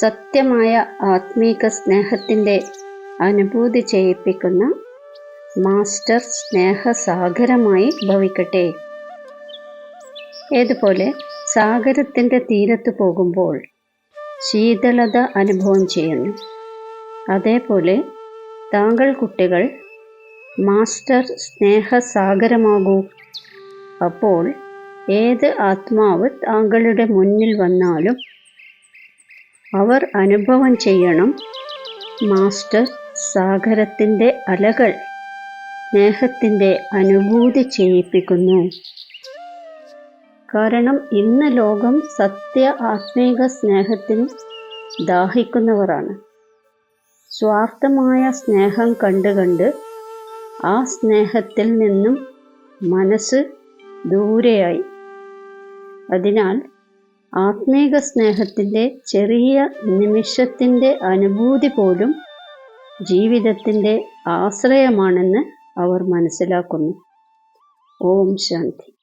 സത്യമായ ആത്മീക സ്നേഹത്തിന്റെ അനുഭൂതി ചെയ്യിപ്പിക്കുന്ന മാസ്റ്റർ സ്നേഹസാഗരമായി ഭവിക്കട്ടെ. ഏതുപോലെ സാഗരത്തിന്റെ തീരത്ത് പോകുമ്പോൾ ശീതളത അനുഭവം ചെയ്യുന്നു. അതേപോലെ താങ്കൾ കുട്ടികൾ മാസ്റ്റർ സ്നേഹസാഗരമാകൂ. അപ്പോൾ ഏത് ആത്മാവ് താങ്കളുടെ മുന്നിൽ വന്നാലും അവർ അനുഭവം ചെയ്യണം. മാസ്റ്റർ സാഗരത്തിന്റെ അലകൾ സ്നേഹത്തിന്റെ അനുഭൂതി ചെയ്യിപ്പിക്കുന്നു. കാരണം ഇന്ന് ലോകം സത്യ ആത്മീക സ്നേഹത്തിന് ദാഹിക്കുന്നവരാണ്. സ്വാർത്ഥമായ സ്നേഹം കണ്ട് കണ്ട് ആ സ്നേഹത്തിൽ നിന്നും മനസ്സ് ദൂരെയായി. അതിനാൽ ആത്മീക സ്നേഹത്തിന്റെ ചെറിയ നിമിഷത്തിന്റെ അനുഭൂതി പോലും ജീവിതത്തിന്റെ ആശ്രയമാണെന്ന് അവർ മനസ്സിലാക്കുന്നു. ഓം ശാന്തി.